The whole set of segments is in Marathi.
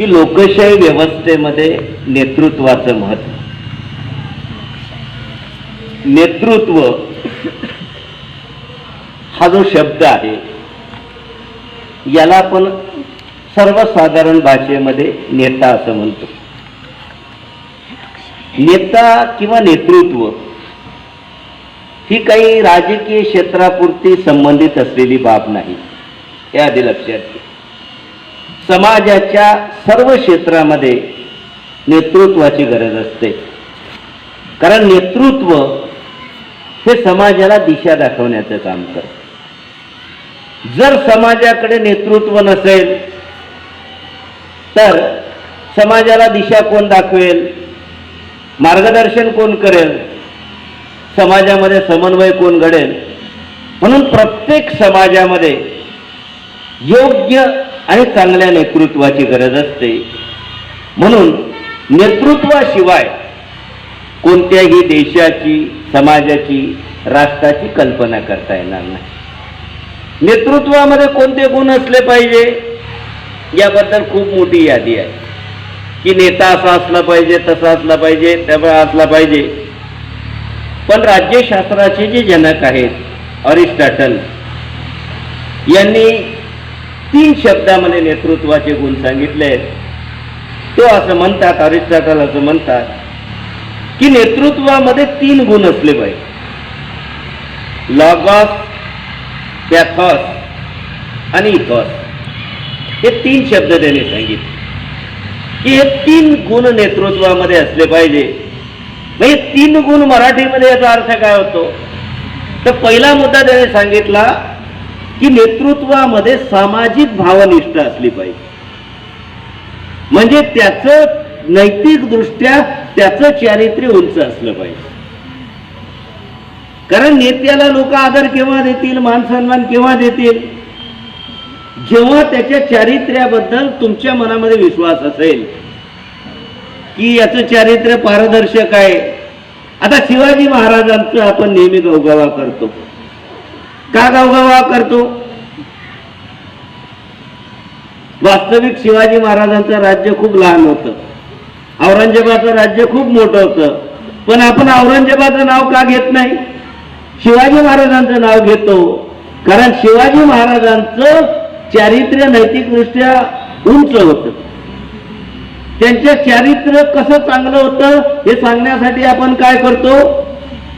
की लोकशाही व्यवस्थेमध्ये नेतृत्वाचं महत्त्व नेतृत्व हा जो शब्द आहे याला आपण सर्वसाधारण भाषेमध्ये नेता असं म्हणतो. नेता किंवा नेतृत्व ही काही राजकीय क्षेत्रापुरती संबंधित असलेली बाब नाही. हे आधी लक्षात घ्या. समाजाच्या सर्व क्षेत्रामध्ये नेतृत्वाची गरज असते. कारण नेतृत्व हे समाजाला दिशा दाखवण्याचं काम करतं. जर समाजाकडे नेतृत्व नसेल तर समाजाला दिशा कोण दाखवेल? मार्गदर्शन कोण करेल? समाजामध्ये समन्वय कोण घडेल? म्हणून प्रत्येक समाजामध्ये योग्य आणि चांगल्या नेतृत्वाची गरज असते. म्हणून नेतृत्वाशिवाय कोणत्याही देशाची समाजाची राष्ट्राची कल्पना करता येणार नाही. नेतृत्वामध्ये कोणते गुण असले पाहिजे? याबद्दल खूप मोठी यादी आहे. की नेता असा असला पाहिजे तसा असला पाहिजे त्यामुळे असला पाहिजे. पण राज्यशास्त्राचे जे जनक आहेत अरिस्टॉटल यांनी तीन शब्दामध्ये नेतृत्वाचे गुण सांगितले. तो असं म्हणतात अरिस्टॉटल असं म्हणतात की नेतृत्वामध्ये तीन गुण असले पाहिजे. लॉगॉस पॅथॉस आणि इथॉस हे तीन शब्द त्याने सांगितले. की हे तीन गुण नेतृत्वामध्ये असले पाहिजे. म्हणजे तीन गुण मराठीमध्ये याचा अर्थ काय होतो? तर पहिला मुद्दा त्याने सांगितला की नेतृत्वामध्ये सामाजिक भावनिष्ठ असली पाहिजे. म्हणजे त्याचं नैतिकदृष्ट्या त्याचं चारित्र्य उंच असलं पाहिजे. कारण नेत्याला लोक आदर केव्हा देतील मानसन्मान केव्हा देतील? जेव्हा त्याच्या चारित्र्याबद्दल तुमच्या मनामध्ये विश्वास असेल की याचं चारित्र्य पारदर्शक आहे. आता शिवाजी महाराजांचं आपण नेहमी गौगावा करतो. का गवगवा करतो? वास्तविक शिवाजी महाराजांचं राज्य खूप लहान होतं. औरंगजेबाचं राज्य खूप मोठं होतं. पण आपण औरंगजेबाचं नाव का घेत नाही? शिवाजी महाराजांचं नाव घेतो. कारण शिवाजी महाराजांचं चारित्र्य नैतिकदृष्ट्या उंच होतं. त्यांचं चारित्र्य कसं चांगलं होतं हे सांगण्यासाठी आपण काय करतो?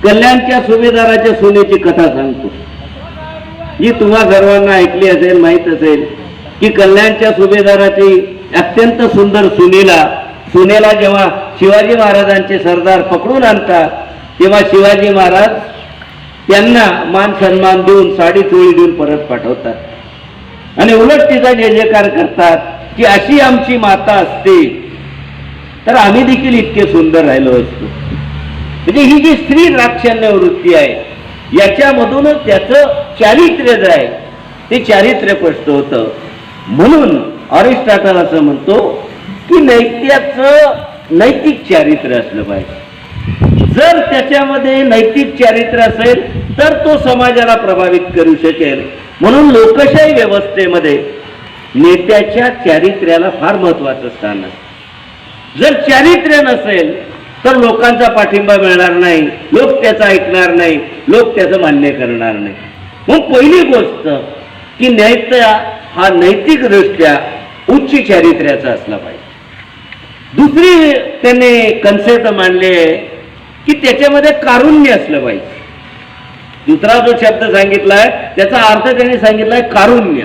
कल्याणच्या सुभेदाराच्या सोन्याची कथा सांगतो. जी तुम्हा सर्वांना ऐकली असेल माहीत असेल. की कल्याणच्या सुभेदाराची अत्यंत सुंदर सुनेला सुनेला जेव्हा शिवाजी महाराजांचे सरदार पकडून आणतात तेव्हा शिवाजी महाराज त्यांना मान सन्मान देऊन साडी चोळी देऊन परत पाठवतात. आणि उलट तिचा जय जयकार करतात की अशी आमची माता असते तर आम्ही देखील इतके सुंदर राहिलो असतो. म्हणजे ही जी स्त्री राक्षण्य वृत्ती आहे याच्यामधूनच त्याचं चारित्र्य जे आहे ते चारित्र्य स्पष्ट होतं. म्हणून अरिस्टॉटल असं म्हणतो की नैत्याचं नैतिक चारित्र्य असलं पाहिजे. जर त्याच्यामध्ये नैतिक चारित्र्य असेल तर तो समाजाला प्रभावित करू शकेल. म्हणून लोकशाही व्यवस्थेमध्ये नेत्याच्या चारित्र्याला फार महत्वाचं स्थान असतं जर चारित्र्य नसेल तर लोकांचा पाठिंबा मिळणार नाही लोक त्याचं ऐकणार नाही लोक त्याचं मान्य करणार नाही. मग पहिली गोष्ट की नेत्या हा नैतिकदृष्ट्या उच्च चारित्र्याचा असला पाहिजे. दुसरी त्याने कन्सेप्ट मांडली आहे की त्याच्यामध्ये कारुण्य असलं पाहिजे. दुसरा जो शब्द सांगितलाय त्याचा अर्थ त्यांनी सांगितलाय कारुण्य.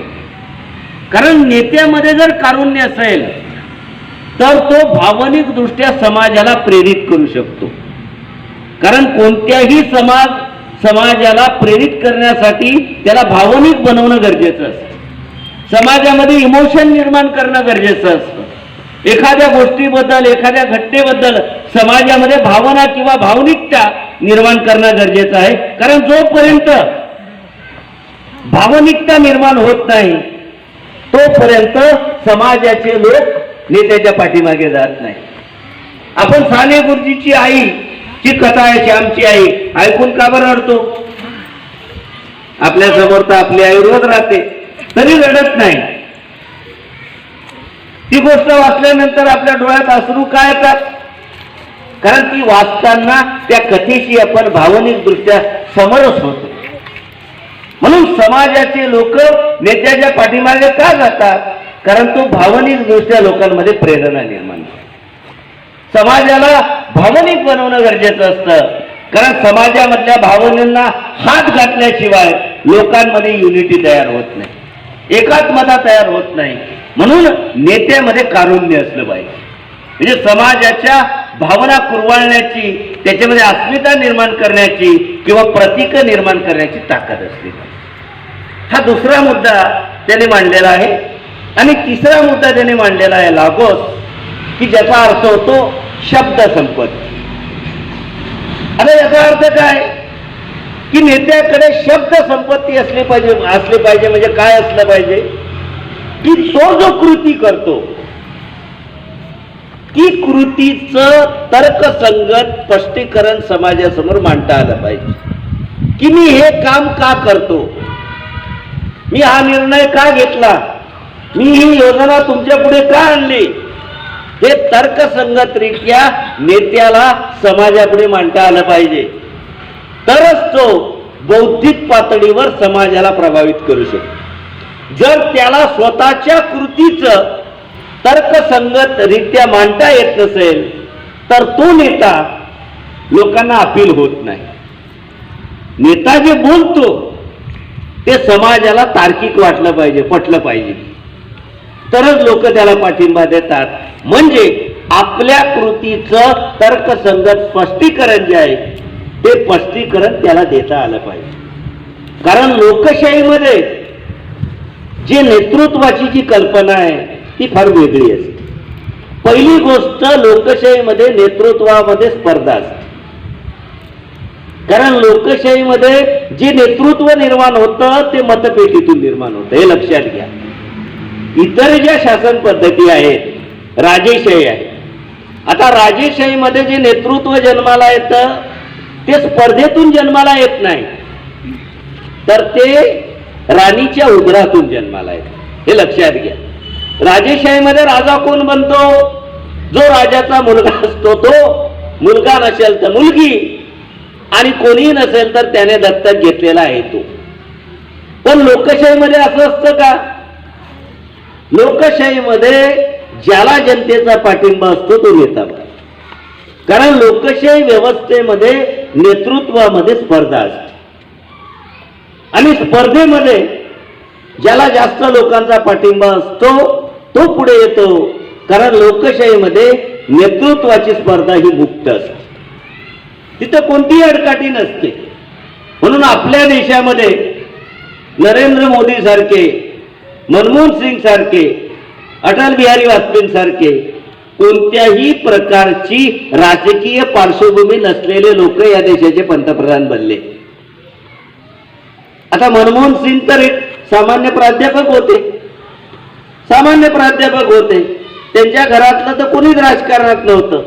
कारण नेत्यामध्ये जर कारुण्य असेल तर तो भावनिकदृष्ट्या समाजाला प्रेरित करू शकतो. कारण कोणत्याही समाज समाजाला प्रेरित करण्यासाठी त्याला भावनिक बनवणं गरजेचं असतं. समाजामध्ये इमोशन निर्माण करणं गरजेचं असतं. एखाद्या गोष्टीबद्दल एखाद्या घटनेबद्दल समाजामध्ये भावना किंवा भावनिकता निर्माण करणं गरजेचं आहे. कारण जोपर्यंत भावनिकता निर्माण होत नाही तोपर्यंत समाजाचे लोक नेत्याच्या पाठीमागे जात नाही आपण साने गुरुजीची आई जी कथा आहे श्यामची आई ऐकून का बरं अडतो आपल्यासमोर तर आपली आई रोज राहते. तरी रडत नाही. ती गोष्ट वाचल्यानंतर आपल्या डोळ्यात अश्रू काय येतात? कारण ती वाचताना त्या कथेशी आपण भावनिक दृष्ट्या समरस होतो. म्हणून समाजाचे लोक नेत्याच्या पाठीमागे का जातात? कारण तो भावनिक दृष्ट्या लोकांमध्ये प्रेरणा निर्माण समाजाला भावनिक बनवणं गरजेचं असतं. कारण समाजामधल्या भावनेंना हात घातल्याशिवाय लोकांमध्ये युनिटी तयार होत नाही. एकात्मता तयार होत नाही. म्हणून नेत्यामध्ये कारुण्य असलं पाहिजे. म्हणजे समाजाच्या भावना कुरवाळण्याची त्याच्यामध्ये अस्मिता निर्माण करण्याची किंवा प्रतीक निर्माण करण्याची ताकद असली हा दुसरा मुद्दा त्याने मांडलेला आहे. आणि तिसरा मुद्दा त्याने मांडलेला आहे लागोस की ज्याचा अर्थ होतो शब्द संपत्ती. आता याचा अर्थ काय? की नेत्याकडे शब्द संपत्ती असली पाहिजे असली पाहिजे म्हणजे काय असलं पाहिजे? की तो जो कृती करतो ती कृतीचं तर्कसंगत स्पष्टीकरण समाजासमोर मांडता आलं पाहिजे. की मी हे काम का करतो? मी हा निर्णय का घेतला? मी ही योजना तुमच्यापुढे का आणली? हे तर्कसंगतरित्या नेत्याला समाजापुढे मांडता आलं पाहिजे. तरच तो बौद्धिक पातळीवर समाजाला प्रभावित करू शकतो. जर त्याला स्वतःच्या कृतीचं तर्कसंगत रित्या मांडता येत नसेल तर तो नेता लोकांना अपील होत नाही. नेता जे बोलतो ते समाजाला तार्किक वाटलं पाहिजे पटलं पाहिजे. तरच लोक त्याला पाठिंबा देतात. म्हणजे आपल्या कृतीचं तर्कसंगत स्पष्टीकरण जे आहे ते स्पष्टीकरण त्याला देता आलं पाहिजे. कारण लोकशाहीमध्ये जे नेतृत्वाची जी कल्पना आहे ती फार वेगळी असते. पहिली गोष्ट लोकशाहीमध्ये नेतृत्वामध्ये स्पर्धा असते. कारण लोकशाहीमध्ये जे नेतृत्व निर्माण होतं ते मतपेटीतून निर्माण होतं. हे लक्षात घ्या. इतर ज्या शासन पद्धती आहेत राजेशाही आहे आता राजेशाहीमध्ये जे नेतृत्व जन्माला येतं ते स्पर्धेतून जन्माला येत नाही. तर ते राणीच्या उदरातून जन्माला येत. हे लक्षात घ्या. राजेशाहीमध्ये राजा कोण बनतो? जो राजाचा मुलगा असतो तो. मुलगा नसेल तर मुलगी. आणि कोणीही नसेल तर त्याने दत्तक घेतलेला आहे तो. पण लोकशाहीमध्ये असं असतं का? लोकशाहीमध्ये ज्याला जनतेचा पाठिंबा असतो तो नेता कारण लोकशाही व्यवस्थेमध्ये नेतृत्वामध्ये स्पर्धा असते. आणि स्पर्धेमध्ये ज्याला जास्त लोकांचा पाठिंबा असतो तो पुढे येतो. कारण लोकशाहीमध्ये नेतृत्वाची स्पर्धा ही मुक्त असते. तिथं कोणतीही अडकाठी नसते. म्हणून आपल्या देशामध्ये नरेंद्र मोदी सारखे मनमोहन सिंग सारखे अटल बिहारी वाजपेयी सारखे कोणत्याही प्रकारची राजकीय पार्श्वभूमी नसलेले लोक या देशाचे पंतप्रधान बनले. आता मनमोहन सिंग तर एक सामान्य प्राध्यापक होते. सामान्य प्राध्यापक होते. त्यांच्या घरातलं तर कोणीच राजकारणात नव्हतं.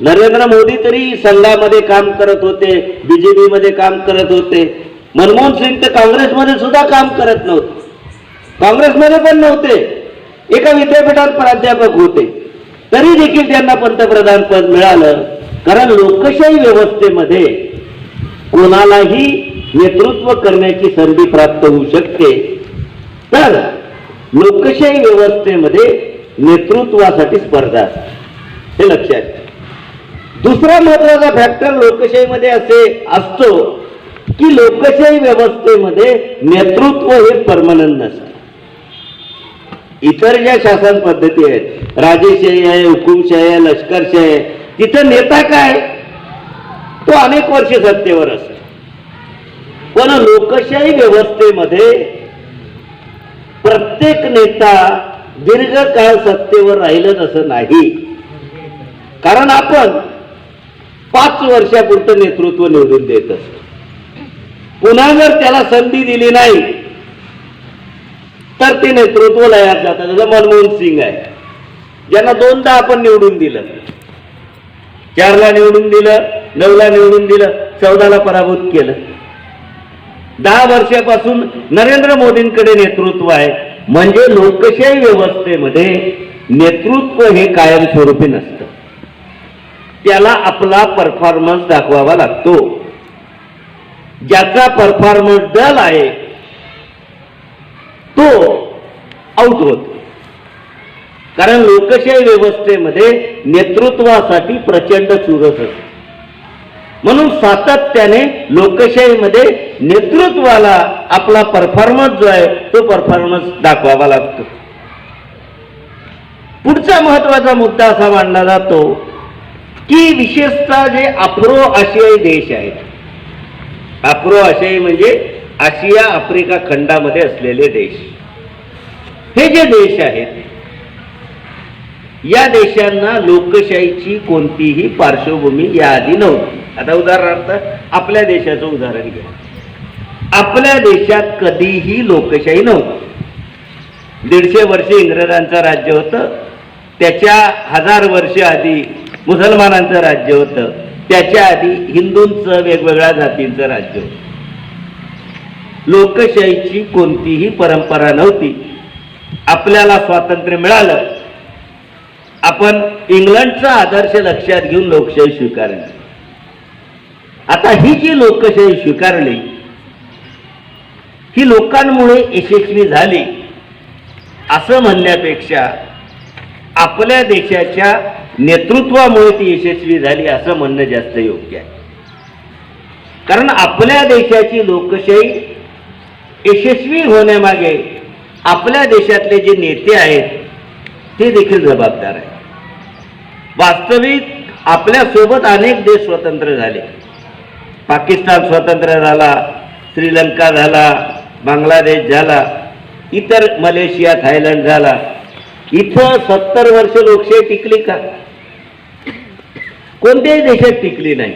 नरेंद्र मोदी तरी संघामध्ये काम करत होते बीजेपी मध्ये काम करत होते. मनमोहन सिंग तर काँग्रेसमध्ये सुद्धा काम करत नव्हते. काँग्रेसमध्ये पण नव्हते. एका विद्यापीठात प्राध्यापक होते. तरी देखील त्यांना पंतप्रधान पद मिळालं. कारण लोकशाही व्यवस्थेमध्ये कोणालाही नेतृत्व करण्याची संधी प्राप्त होऊ शकते. तर लोकशाही व्यवस्थेमध्ये नेतृत्वासाठी स्पर्धा. हे लक्षात दुसरा महत्त्वाचा फॅक्टर लोकशाहीमध्ये असे असतो की लोकशाही व्यवस्थेमध्ये नेतृत्व हे परमनंट नसतं. इतर ज्या शासन पद्धती आहेत राजेशाही आहे हुकुमशाही आहे लष्करशाही आहे तिथं नेता काय? तो अनेक वर्ष सत्तेवर असतो. पण लोकशाही व्यवस्थेमध्ये प्रत्येक नेता दीर्घकाळ सत्तेवर राहिलं असं नाही. कारण आपण पाच वर्षापुरतं नेतृत्व निवडून देत असतो. पुन्हा जर त्याला संधी दिली नाही तर ते नेतृत्व लयात जातात जसं मनमोहन सिंग आहे. ज्यांना दोनदा आपण निवडून दिलं. चारला निवडून दिलं नऊला निवडून दिलं चौदाला पराभूत केलं. दहा वर्षापासून नरेंद्र मोदींकडे नेतृत्व आहे. म्हणजे लोकशाही व्यवस्थेमध्ये नेतृत्व हे कायमस्वरूपी नसतं. त्याला आपला परफॉर्मन्स दाखवावा लागतो. ज्याचा परफॉर्मन्स डल आहे तो आउट होतो. कारण लोकशाही व्यवस्थेमध्ये नेतृत्वासाठी प्रचंड चुरस असते म्हणून सातत्याने लोकशाहीमध्ये नेतृत्वाला आपला परफॉर्मन्स जो आहे तो परफॉर्मन्स दाखवावा लागतो. पुढचा महत्त्वाचा मुद्दा असा मांडला जातो की विशेषतः जे आफ्रो आशियाई देश आहेत. आफ्रो आशियाई म्हणजे आशिया आफ्रिका खंडामध्ये असलेले देश. हे जे देश आहेत या देशांना लोकशाहीची कोणतीही पार्श्वभूमी याआधी नव्हती. आता उदाहरणार्थ आपल्या देशाचं उदाहरण घ्या. आपल्या देशात कधीही लोकशाही नव्हती. दीडशे वर्ष इंग्रजांचं राज्य होतं त्याच्या हजार वर्ष आधी मुसलमानांचं राज्य होतं त्याच्या आधी हिंदूंचं वेगवेगळ्या जातींचं राज्य होतं. लोकशाहीची कोणतीही परंपरा नव्हती. आपल्याला स्वातंत्र्य मिळालं. आपण इंग्लंडचा आदर्श लक्षात घेऊन लोकशाही स्वीकारली. आता ही जी लोकशाही स्वीकारली ही लोकांमुळे यशस्वी झाली असं म्हणण्यापेक्षा आपल्या देशाच्या नेतृत्वामुळे ती यशस्वी झाली असं म्हणणं जास्त योग्य आहे. कारण आपल्या देशाची लोकशाही यशस्वी होण्यामागे आपल्या देशातले जे नेते आहेत ते देखील जबाबदार आहेत. वास्तविक आपल्यासोबत अनेक देश स्वतंत्र झाले. पाकिस्तान स्वतंत्र झाला श्रीलंका झाला बांगलादेश झाला इतर मलेशिया थायलंड झाला. इथं सत्तर वर्ष लोकशाही टिकली का? कोणत्याही देशात टिकली नाही.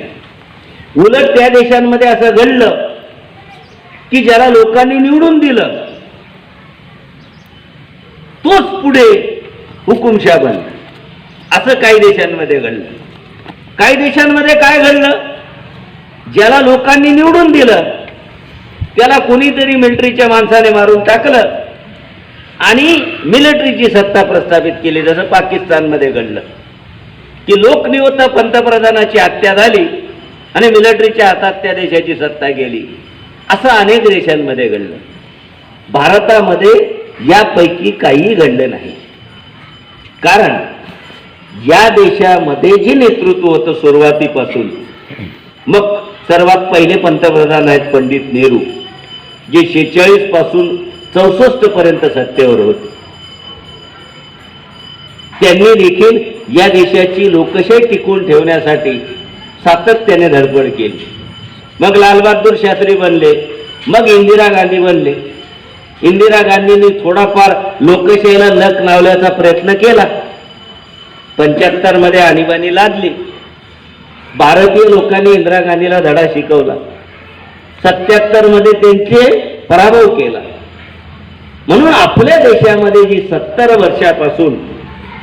उलट त्या देशांमध्ये असं घडलं की ज्याला लोकांनी निवडून दिलं तोच पुढे हुकुमशाह बनला. असं काही देशांमध्ये घडलं. काही देशांमध्ये काय घडलं? ज्याला लोकांनी निवडून दिलं त्याला कोणीतरी मिलिटरीच्या माणसाने मारून टाकलं आणि मिलिटरीची सत्ता प्रस्थापित केली जसं पाकिस्तानमध्ये घडलं. की लोकनियुक्त पंतप्रधानाची हत्या झाली आणि मिलिटरीच्या हातात त्या देशाची सत्ता गेली. असं अनेक देशांमध्ये घडलं. भारतामध्ये यापैकी काहीही घडलं नाही. कारण या देशामध्ये जे नेतृत्व होतं सुरुवातीपासून मग सर्वात पहिले पंतप्रधान आहेत पंडित नेहरू जे शेहेचाळीसपासून चौसष्ट पर्यंत सत्तेवर होते. त्यांनी देखील या देशाची लोकशाही टिकवून ठेवण्यासाठी सातत्याने धडपड केली. मग लालबहादूर शास्त्री बनले मग इंदिरा गांधी बनले. इंदिरा गांधींनी थोडाफार लोकशाहीला नख लावल्याचा प्रयत्न केला. पंच्याहत्तरमध्ये आणीबाणी लादली. भारतीय लोकांनी इंदिरा गांधीला धडा शिकवला. सत्याहत्तरमध्ये त्यांचे पराभव केला. म्हणून आपल्या देशामध्ये जी सत्तर वर्षापासून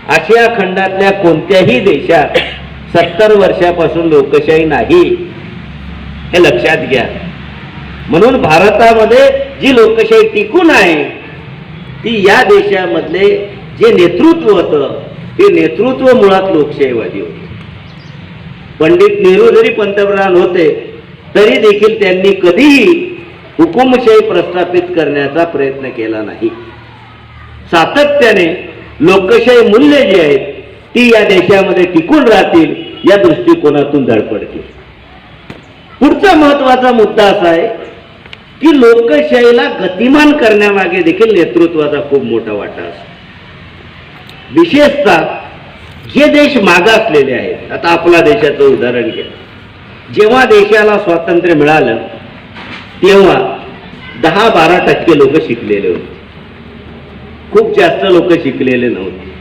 आशिया खंडातल्या कोणत्याही देशात सत्तर वर्षापासून लोकशाही नाही. हे लक्षात घ्या. म्हणून भारतामध्ये जी लोकशाही टिकून आहे ती या देशामधले जे नेतृत्व होतं ते नेतृत्व मुळात लोकशाहीवादी होते. पंडित नेहरू जरी पंतप्रधान होते तरी देखील त्यांनी कधीही हुकुमशाही प्रस्थापित करण्याचा प्रयत्न केला नाही. सातत्याने लोकशाही मूल्य जी आहेत ती या देशामध्ये टिकून राहतील या दृष्टिकोनातून धडपडतील. पुढचा महत्त्वाचा मुद्दा असा आहे की लोकशाहीला गतिमान करण्यामागे देखील नेतृत्वाचा खूप मोठा वाटा असतो. विशेषतः जे देश मागासलेले आहेत आता आपला देशाचं उदाहरण घ्या. जेव्हा देशाला स्वातंत्र्य मिळालं तेव्हा दहा बारा टक्के लोक शिकलेले होते. खूप जास्त लोक शिकलेले नव्हते.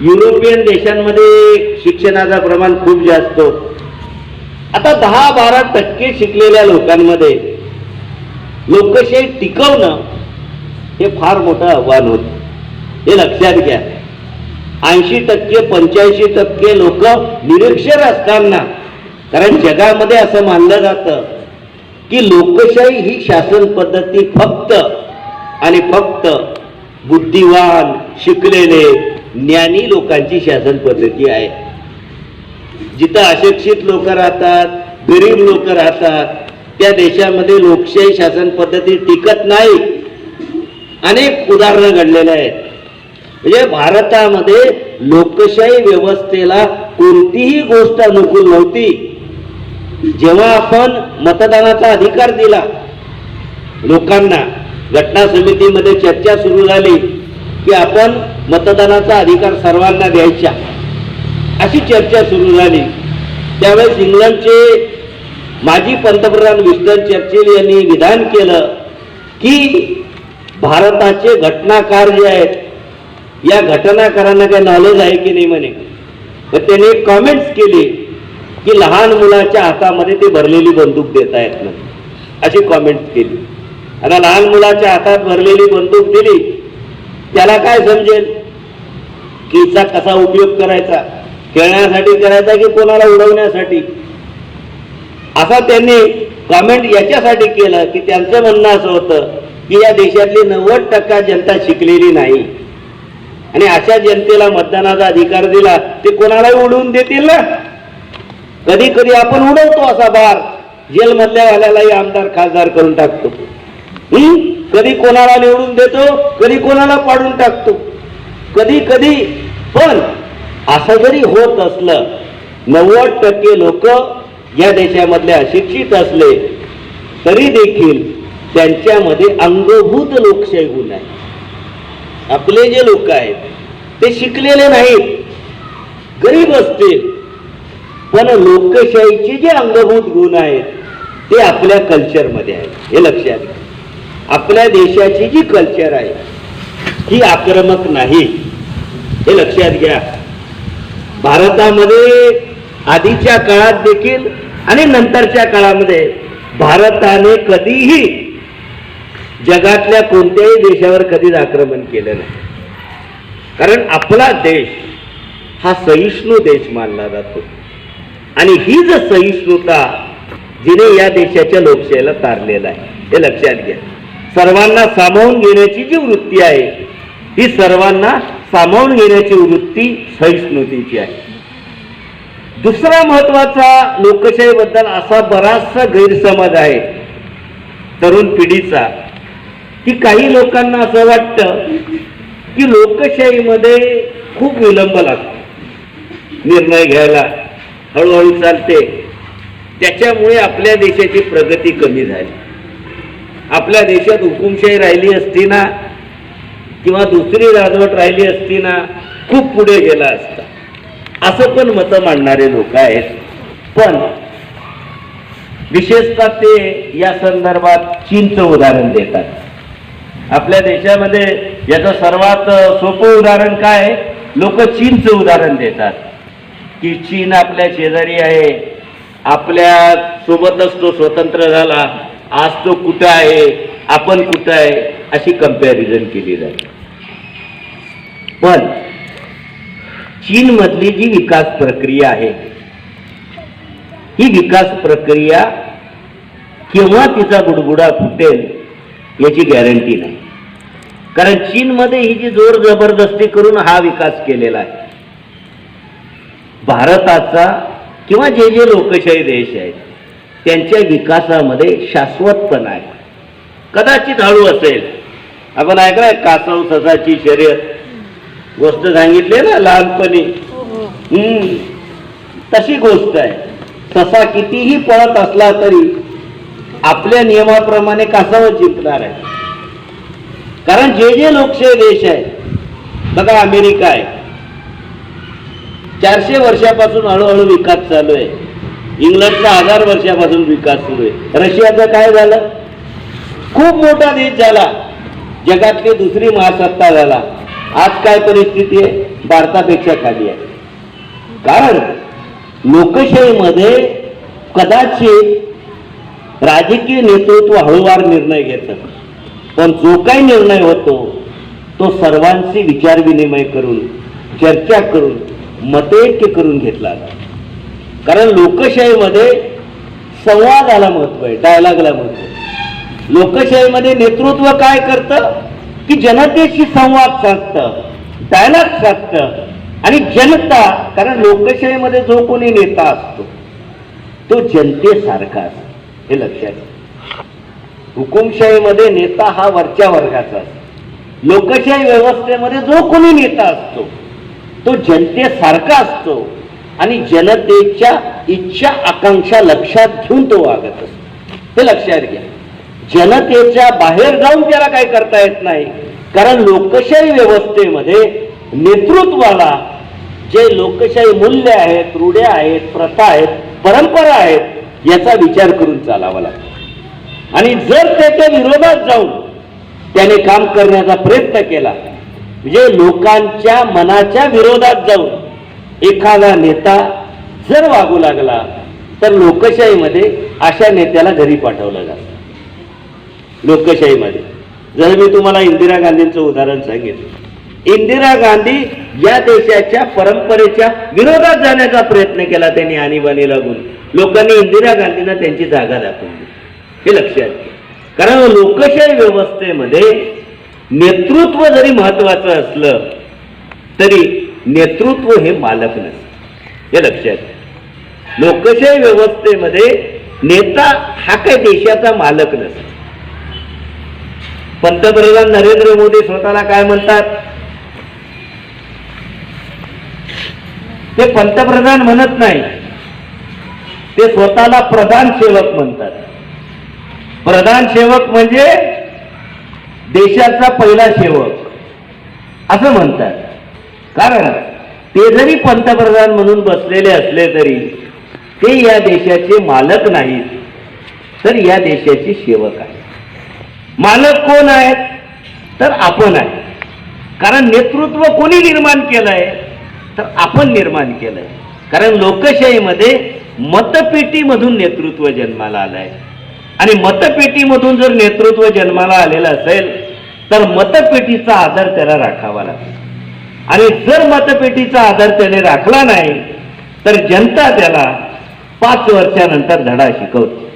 युरोपियन देशांमध्ये शिक्षणाचं प्रमाण खूप जास्त आता दहा बारा टक्के शिकलेल्या लोकांमध्ये लोकशाही टिकवणं हे फार मोठं आव्हान होतं. हे लक्षात घ्या. ऐंशी टक्के पंच्याऐंशी टक्के लोक निरक्षर असताना कारण जगामध्ये असं मानलं जातं की लोकशाही ही शासन पद्धती फक्त आणि फक्त बुद्धिवान शिकलेले ज्ञानी लोकांची शासन पद्धती आहे. जिथं अशिक्षित लोक राहतात गरीब लोक राहतात त्या देशामध्ये लोकशाही शासन पद्धती टिकत नाही. अनेक उदाहरणं घडलेले आहेत. म्हणजे भारतामध्ये लोकशाही व्यवस्थेला कोणतीही गोष्ट अनुकूल नव्हती. जेव्हा आपण मतदानाचा अधिकार दिला लोकांना घटना समितीमध्ये चर्चा सुरू झाली की आपण मतदानाचा अधिकार सर्वांना द्यायचा. अशी चर्चा सुरू झाली. त्यावेळेस इंग्लंडचे माजी पंतप्रधान विस्टन चर्चिल यांनी विधान केलं की भारताचे घटनाकार जे आहेत या घटनाकारांना काही नॉलेज आहे की नाही म्हणे? तर त्याने कॉमेंट्स केली की लहान मुलाच्या हातामध्ये ते भरलेली बंदूक देता येत नाही अशी कॉमेंट्स केली. आता लहान मुलाच्या हातात भरलेली बंदूक दिली त्याला काय समजेल? की कसा उपयोग करायचा? खेळण्यासाठी करायचा की कोणाला उडवण्यासाठी? असा त्यांनी कॉमेंट याच्यासाठी केलं की त्यांचं म्हणणं असं होतं की या देशातली नव्वद टक्का जनता शिकलेली नाही. आणि अशा जनतेला मतदानाचा अधिकार दिला ते कोणालाही उडवून देतील ना? कधी कधी आपण उडवतो असा बार जेलमधल्या वाल्यालाही आमदार खासदार करून टाकतो. कधी कोणाला निवडून देतो कधी कोणाला पाडून टाकतो. कधी कधी पण असं जरी होत असलं नव्वद टक्के लोक या देशामधले अशिक्षित असले तरी देखील त्यांच्यामध्ये अंगभूत लोकशाही गुण आहे आपले जे लोक आहेत ते शिकलेले नाहीत. गरीब असतील पण लोकशाहीचे जे अंगभूत गुण आहेत ते आपल्या कल्चरमध्ये आहेत. हे लक्षात घ्या. आपल्या देशाची जी कल्चर आहे ही आक्रमक नाही. हे लक्षात घ्या. भारतामध्ये आधीच्या काळात देखील आणि नंतरच्या काळामध्ये भारताने कधीही जगातल्या कोणत्याही देशावर कधीच आक्रमण केलं नाही. कारण आपला देश हा सहिष्णू देश मानला जातो. आणि ही जर सहिष्णुता जिने या देशाच्या लोकशाहीला तारलेला आहे हे लक्षात घ्या. सर्वांना सामावून घेण्याची जी वृत्ती आहे ही सर्वांना सामावून घेण्याची वृत्ती सहिष्णुतेची आहे. दुसरा महत्त्वाचा लोकशाहीबद्दल असा बराचसा गैरसमज आहे तरुण पिढीचा की काही लोकांना असं वाटतं की लोकशाहीमध्ये खूप विलंब लागतो. निर्णय घ्यायला हळूहळू चालते. त्याच्यामुळे आपल्या देशाची प्रगती कमी झाली. आपल्या देशात हुकुमशाही राहिली असती ना किंवा दुसरी राजवट राहिली असती ना खूप पुढे गेला असता. असं पण मतं मांडणारे लोक आहेत. पण विशेषतः ते या संदर्भात चीनचं उदाहरण देतात. आपल्या देशामध्ये याचं सर्वात सोपं उदाहरण काय? आहे लोक चीनचं उदाहरण देतात. की चीन आपल्या शेजारी आहे. आपल्या सोबतच तो स्वतंत्र झाला. आज तो कुठं आहे? आपण कुठं आहे? अशी कंपॅरिझन केली जाते. पण चीनमधली जी विकास प्रक्रिया आहे ही विकास प्रक्रिया केव्हा तिचा गुडगुडा फुटेल याची गॅरंटी नाही. कारण चीनमध्ये ही जी जोर जबरदस्ती करून हा विकास केलेला आहे भारताचा किंवा जे जे लोकशाही देश आहेत त्यांच्या विकासामध्ये शाश्वतपणा आहे. कदाचित हळू असेल. आपण ऐकलाय कासव ससाची शर्यत गोष्ट सांगितली ना लहानपणी. हम्म. तशी गोष्ट आहे. ससा कितीही पळत असला तरी आपल्या नियमाप्रमाणे कासावं जिंकणार आहे. कारण जे जे लोकशाही देश आहेत बघा अमेरिका आहे. चारशे वर्षापासून हळूहळू विकास चालू आहे. इंग्लंडचा हजार वर्षापासून विकास सुरू आहे. रशियाचं काय झालं? खूप मोठा देश झाला. जगातली दुसरी महासत्ता झाला. आज काय परिस्थिती आहे? भारतापेक्षा खाली आहे. कारण लोकशाहीमध्ये कदाचित राजकीय नेतृत्व हळूवार निर्णय घेतं. पण जो काही निर्णय होतो तो सर्वांशी विचारविनिमय करून चर्चा करून मतैक्य करून घेतला कारण लोकशाहीमध्ये संवादाला महत्त्व आहे डायलॉगला महत्त्व आहे. लोकशाहीमध्ये नेतृत्व काय करतं? की जनतेशी संवाद साधतं डायलॉग साधतं आणि जनता कारण लोकशाहीमध्ये जो कोणी नेता असतो तो जनतेसारखा असतो. हे लक्षात घ्या. हुकुमशाहीमध्ये नेता हा वरच्या वर्गाचा असतो. लोकशाही व्यवस्थेमध्ये जो कोणी नेता असतो तो जनतेसारखा असतो आणि जनतेच्या इच्छा आकांक्षा लक्षात घेऊन तो वागत असतो. हे लक्षात घ्या. जनतेच्या बाहेर जाऊन त्याला काय करता येत नाही. कारण लोकशाही व्यवस्थेमध्ये नेतृत्वाला जे लोकशाही मूल्य आहेत रूढ्या आहेत प्रथा आहेत परंपरा आहेत याचा विचार करून चालावा लागतो. आणि जर त्याच्या विरोधात जाऊन त्याने काम करण्याचा प्रयत्न केला म्हणजे लोकांच्या मनाच्या विरोधात जाऊन एखादा नेता जर वागू लागला तर लोकशाहीमध्ये अशा नेत्याला घरी पाठवलं जातं. लोकशाहीमध्ये. जर मी तुम्हाला इंदिरा गांधींचं उदाहरण सांगितलं. इंदिरा गांधी या देशाच्या परंपरेच्या विरोधात जाण्याचा प्रयत्न केला त्यांनी आणीबाणी लागून. लोकांनी इंदिरा गांधींना त्यांची जागा दाखवून दिली हे लक्षात घ्या. कारण लोकशाही व्यवस्थेमध्ये नेतृत्व जरी महत्वाचं असलं तरी नेतृत्व हे मालक नसतं. हे लक्षात घ्या. लोकशाही व्यवस्थेमध्ये नेता हा काही देशाचा मालक नसतो. पंतप्रधान नरेंद्र मोदी स्वतःला काय म्हणतात? ते पंतप्रधान म्हणत नाही. ते स्वतःला प्रधान सेवक म्हणतात. प्रधान सेवक म्हणजे देशाचा पहिला सेवक. असं म्हणतात. कारण ते जरी पंतप्रधान म्हणून बसलेले असले तरी ते या देशाचे मालक नाहीत. तर या देशाचे सेवक आहेत. मालक कोण आहेत? तर आपण आहे कारण नेतृत्व कोणी निर्माण केलं आहे तर आपण निर्माण केलं आहे कारण लोकशाहीमध्ये मतपेटीमधून नेतृत्व जन्माला आलं आहे आणि मतपेटीमधून जर नेतृत्व जन्माला आलेलं असेल तर मतपेटीचा आधार त्याला राखावा लागतो आणि जर मतपेटीचा आधार त्याने राखला नाही तर जनता त्याला पाच वर्षानंतर धडा शिकवते.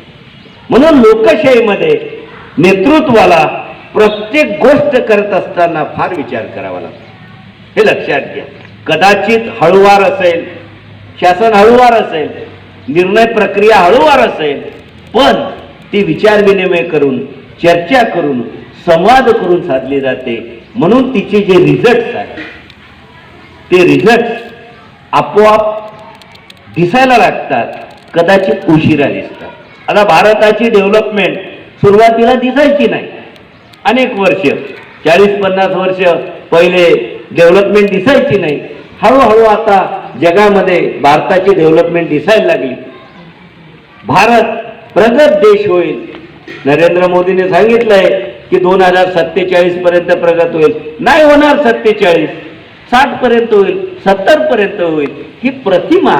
म्हणून लोकशाहीमध्ये नेतृत्वाला प्रत्येक गोष्ट करत असताना फार विचार करावा लागतो. हे लक्षात घ्या. कदाचित हळूवार असेल शासन हळूवार असेल निर्णय प्रक्रिया हळूवार असेल पण ती विचार विनिमय करून चर्चा करून संवाद करून साधली जाते. म्हणून तिचे जे रिझल्ट्स आहेत ते रिझल्ट आपोआप दिसायला लागतात कदाचित उशिरा दिसतात. आता भारताची डेव्हलपमेंट सुरुवातीला दिसायची नाही. अनेक वर्ष चाळीस पन्नास वर्ष पहिले डेव्हलपमेंट दिसायची नाही. हळूहळू आता जगामध्ये भारताची डेव्हलपमेंट दिसायला लागली. भारत प्रगत देश होईल. नरेंद्र मोदीने सांगितलंय की दोन हजार सत्तेचाळीस पर्यंत प्रगत होईल. नाही होणार सत्तेचाळीस. साठ पर्यंत होईल सत्तर पर्यंत होईल. ही प्रतिमा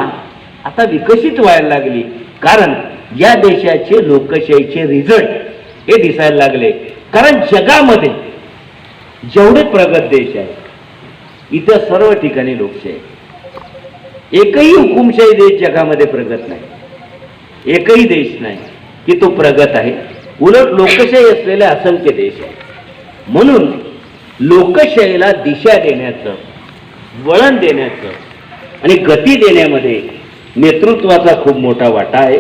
आता विकसित व्हायला लागली. कारण या देशाचे लोकशाहीचे रिझल्ट हे दिसायला लागले. कारण जगामध्ये जेवढे प्रगत देश आहेत इथं सर्व ठिकाणी लोकशाही एकही हुकुमशाही देश जगामध्ये प्रगत नाही. एकही देश नाही की तो प्रगत आहे. उलट लोकशाही असलेले असंख्य देश आहेत. म्हणून लोकशाहीला दिशा देण्याचं वळण देण्याचं आणि गती देण्यामध्ये नेतृत्वाचा खूप मोठा वाटा आहे.